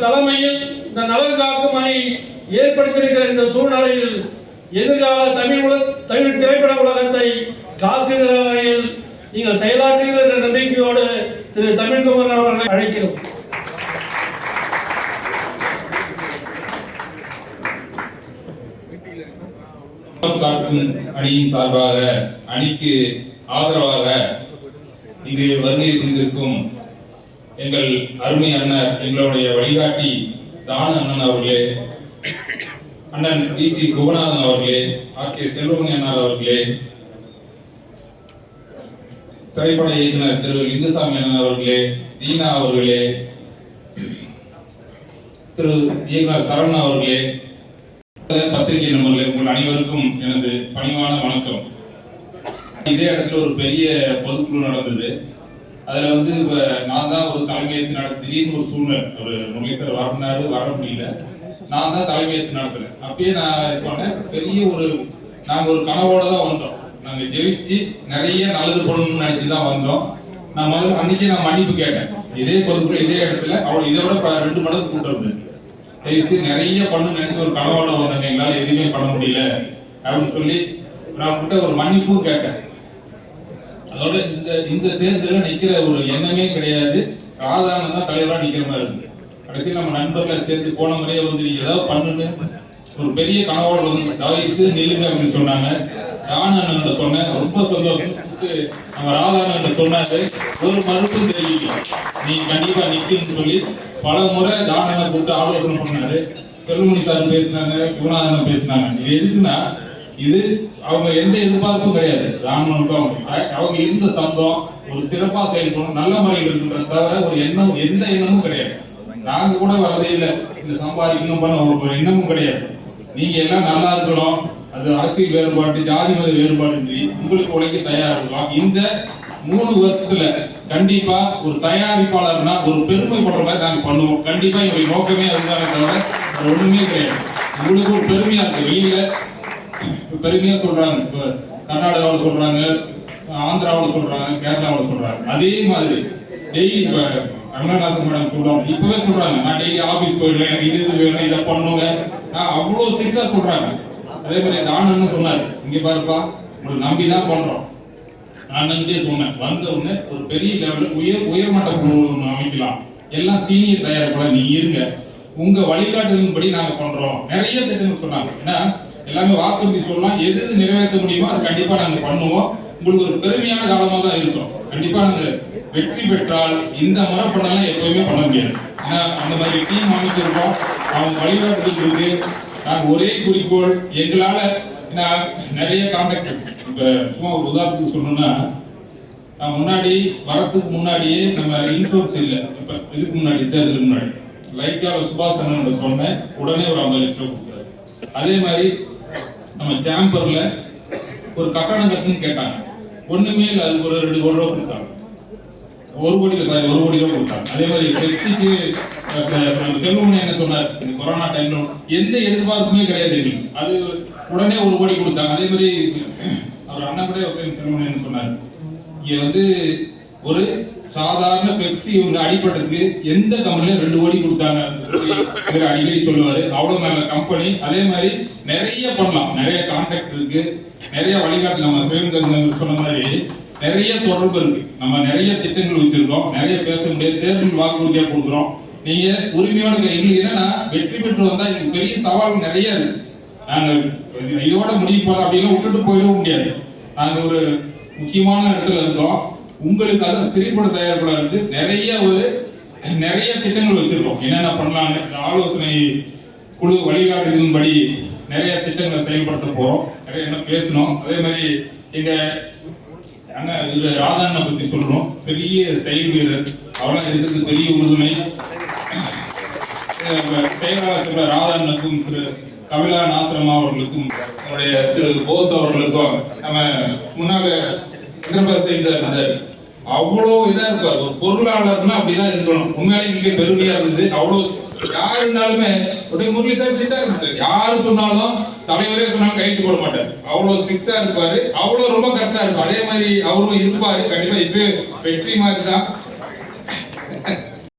தலைமையில் இந்த நலன் காக்கும் அணி ஏற்படுத்தியிருக்கிற இந்த சூழ்நிலையில் எதிர்கால தமிழ் உலக தமிழ் திரைப்பட உலகத்தை காக்குகிற வகையில் நீங்கள் செயலாற்றுவீர்கள் என்ற நம்பிக்கையோடு திரு தமிழ்குமரன் அவர்களை அழைக்கிறோம். காட்டும் அணியின் சார்பாக அணிக்கு ஆதரவாக இங்கு வருகை புரிந்திருக்கும் எங்கள் அருமை அண்ணன் எங்களுடைய வழிகாட்டி தான அண்ணன் அவர்களே அண்ணன் டி சி குகநாதன் அவர்களே ஆர் கே செல்வமணி அண்ணார் அவர்களே திரைப்பட இயக்குனர் திரு லிங்குசாமி அண்ணன் அவர்களே தீனா அவர்களே திரு இயக்குனர் சரவணன் அவர்களே பத்திரிகை நண்பர்களே உங்கள் அனைவருக்கும் எனது பணிவான வணக்கம். இதே இடத்துல ஒரு பெரிய பொதுக்குழு நடந்தது. அதுல வந்து நான் தான் ஒரு தலைமையேற்று நடத்த திடீர்னு ஒரு சூழ்நிலை ஒரு முரளி வரனாரு வர முடியல. நான் தான் தலைமையேற்று நடத்துறேன். அப்பயே நான் இது பண்ணேன். பெரிய ஒரு நாங்க ஒரு கனவோட தான் வந்தோம். நாங்க ஜெயிச்சு நிறைய நல்லது பண்ணணும்னு நினச்சி தான் வந்தோம். நான் முதல்ல அன்னைக்கே நான் மன்னிப்பு கேட்டேன். இதே பொதுக்குள்ள இதே இடத்துல அவள் இதை விட ப- ரெண்டு மடங்கு கூட்டம் இருந்தது. தயவுசெய்து நிறைய பண்ணு நினச்சி ஒரு கனவோட வந்தாங்க எங்களால எதுவுமே பண்ண முடியல அப்படின்னு சொல்லி நான் கிட்ட ஒரு மன்னிப்பும் கேட்டேன். அதோட இந்த இந்த தேர்தலில் நிற்கிற ஒரு எண்ணமே கிடையாது. ராதானந்த் தான் தலைவராக நிற்கிற மாதிரி இருக்கு. கடைசியில் நம்ம நண்பர்களை சேர்த்து போன முறையே வந்து நீங்கள் ஏதாவது பண்ணுன்னு ஒரு பெரிய கனவோட வந்து தயவுசு நில்லுங்க அப்படின்னு சொன்னாங்க. ராணன் சொன்னேன். ரொம்ப சந்தோஷம். நம்ம ராதானந்த சொன்னாரு. ஒரு மறுப்பும் தெரிவிக்கல. நீ கண்டிப்பா நிக்கணும்னு சொல்லி பல முறை தானனை கூப்பிட்டு ஆலோசனை பண்ணாரு. செல்வமணி சார் பேசினாங்க குணாதனம் பேசினாங்க. இது எதுக்குன்னா இது அவங்க எந்த எதிர்பார்ப்பும் கிடையாது. ராமனுக்கும் அவங்க இருந்த சந்தம் ஒரு சிறப்பா செயல்படும் நல்ல முறையில் இருக்குன்ற தவிர ஒரு எண்ணம் எந்த எண்ணமும் கிடையாது. நாங்க கூட வரதே இல்லை. இந்த இன்னும் பண்ண ஒரு ஒரு எண்ணமும் கிடையாது. நீங்க எல்லாம் நல்லா இருக்கணும். அது அரசியல் வேறுபாடு ஜாதி மத வேறுபாடு உங்களுக்கு உழைக்க தயாரா இருக்கலாம் இந்த மூணு வருஷத்துல கண்டிப்பா ஒரு தயாரிப்பாளர்னா ஒரு பெருமைப்படுற மாதிரி நாங்க பண்ணுவோம். கண்டிப்பா என்னுடைய நோக்கமே அதுதானே தவிர ஒண்ணுமே கிடையாது. உங்களுக்கு ஒரு பெருமையா இருக்கு. வெளியில பெருமையா சொல்றாங்க. இப்ப கர்நாடகாவில் சொல்றாங்க ஆந்திராவில் சொல்றாங்க கேரளாவில் சொல்றாங்க. அதே மாதிரி டெய்லி இப்ப கமலநாதன் மேடம் சொல்றாங்க. இப்பவே சொல்றாங்க நான் டெய்லி ஆபீஸ் போயிடுவேன் எனக்கு இது இது வேணும் இதை பண்ணுங்க. நான் அவ்வளவு ஸ்ட்ரிக்டா சொல்றாங்க. அதே மாதிரி தானன்னு சொன்னாரு. இங்க பாருப்பா உங்களுக்கு நம்பி தான் பண்றோம். அண்ணன்கிட்டே சொன்னேன். வந்த உடனே ஒரு பெரிய லெவலுக்கு உயர் உயர்மட்ட குழு அமைக்கலாம். எல்லாம் சீனியர் தயாரிப்பாளர் நீ இருங்க. உங்க வழிகாட்டுதலின்படி நாங்க பண்றோம். நிறைய திட்டங்கள் சொன்னாங்க. ஏன்னா எல்லாமே வாக்குறுதி சொல்லலாம் எது எது நிறைவேற்ற முடியுமோ அது கண்டிப்பா நாங்க பண்ணுவோம். உங்களுக்கு ஒரு பெருமையான காலமா தான் இருக்கும். கண்டிப்பா நாங்க வெற்றி பெற்றால் இந்த முறை பண்ணலாம் எப்பவுமே பண்ண முடியாது. ஏன்னா அந்த மாதிரி டீம் அமைச்சிருக்கோம். அவங்க வழிகாட்டுதல் இருக்கு. நாங்க ஒரே குறிக்கோள் எங்களால ஏன்னா நிறைய கான்டாக்ட் இப்ப சும்மா ஒரு உதாரணத்துக்கு சொல்லணும்னா நான் முன்னாடி வரத்துக்கு முன்னாடியே நம்ம இன்சூரன்ஸ் இல்லை. இப்ப இதுக்கு முன்னாடி தேர்தலுக்கு முன்னாடி. லைக்கால சுபாஷ் அண்ணன் சொன்னேன். உடனே ஒரு ஐம்பது லட்சம் ரூபாய் கொடுத்தாரு. அதே மாதிரி நம்ம சேம்பர்ல ஒரு கட்டணம் கட்டுன்னு கேட்டாங்க. ஒண்ணுமே இல்லை அதுக்கு ஒரு ரெண்டு கோடி ரூபா கொடுத்தாங்க. ஒரு கோடி சாரி ஒரு கோடி ரூபா கொடுத்தாங்க. அதே மாதிரி பெப்சிக்கு செல்வமணி என்ன சொன்னார் இந்த கொரோனா டைம்ல எந்த எதிர்பார்ப்புமே கிடையாது எங்களுக்கு. அது உடனே ஒரு கோடி கொடுத்தாங்க. அதே மாதிரி அவர் அண்ணன் கூட செல்வமணி என்ன சொன்னார். இங்க வந்து ஒரு சாதாரண பெப்சி வந்து அடிபட்டதுக்கு எந்த கம்பெனில ரெண்டு கோடி கொடுத்தாங்க? இவர் அடிக்கடி சொல்லுவாரு. அவ்வளவு நல்ல கம்பெனி அதே மாதிரி நிறைய பண்ணலாம். நிறைய கான்டாக்ட் இருக்கு. நிறைய வழிகாட்டு நம்ம பிரேம்கந்தன் சொன்ன மாதிரி நிறைய தொடர்பு இருக்கு. நம்ம நிறைய திட்டங்கள் வச்சிருக்கோம். நிறைய பேச முடியாது. தேர்தல் வாக்குறுதியா கொடுக்குறோம். நீங்க உரிமையோட எங்களுக்கு என்னன்னா வெற்றி பெற்று வந்தா எங்களுக்கு பெரிய சவால் நிறைய இருக்கு. நாங்க இதோட முடிவு போறோம் அப்படின்னா விட்டுட்டு போயிடவும் முடியாது. நாங்க ஒரு முக்கியமான இடத்துல இருக்கோம். உங்களுக்கு அதான் சிறைப்பட தயாரிப்பாளருக்கு நிறைய ஒரு நிறைய திட்டங்கள் வச்சிருக்கோம். என்னென்ன பண்ணலாம்னு இந்த ஆலோசனை குழு வழிகாட்டுதலின்படி நிறைய திட்டங்களை செயல்படுத்த போறோம். நிறைய என்ன பேசணும் அதே மாதிரி எங்க அண்ணன் இது ராதாண்ணனை பத்தி சொல்றோம். பெரிய செயல் வீரர். அவரெல்லாம் இருக்கிறது பெரிய உறுதுணை. செயலாளர் சொல்ற ராதாண்ணனுக்கும் திரு கபிலா நாசரமா அவர்களுக்கும் நம்முடைய திரு போஸ் அவர்களுக்கும் நம்ம முன்னாக சந்திரபாபு சார் இருந்தார். அவ்வளோ இதா இருப்பார் ஒரு பொருளாளர்னா அப்படிதான் இருக்கணும். உண்மையிலே இங்கே பெருமையா இருந்தது. அவ்வளோ யாருனாலுமே அப்படியே முரளி சார் திட்டா இருப்பாரு. யாரு சொன்னாலும் தலைவரே சொன்னாலும் கைட்டு போட மாட்டாரு. அவ்வளவு ஸ்ட்ரிக்டா இருப்பாரு. அவ்வளவு ரொம்ப கரெக்டா இருக்கும் அதே மாதிரி அவரும் இருப்பாரு. கண்டிப்பா இப்பவே வெற்றி மாதிரி தான்.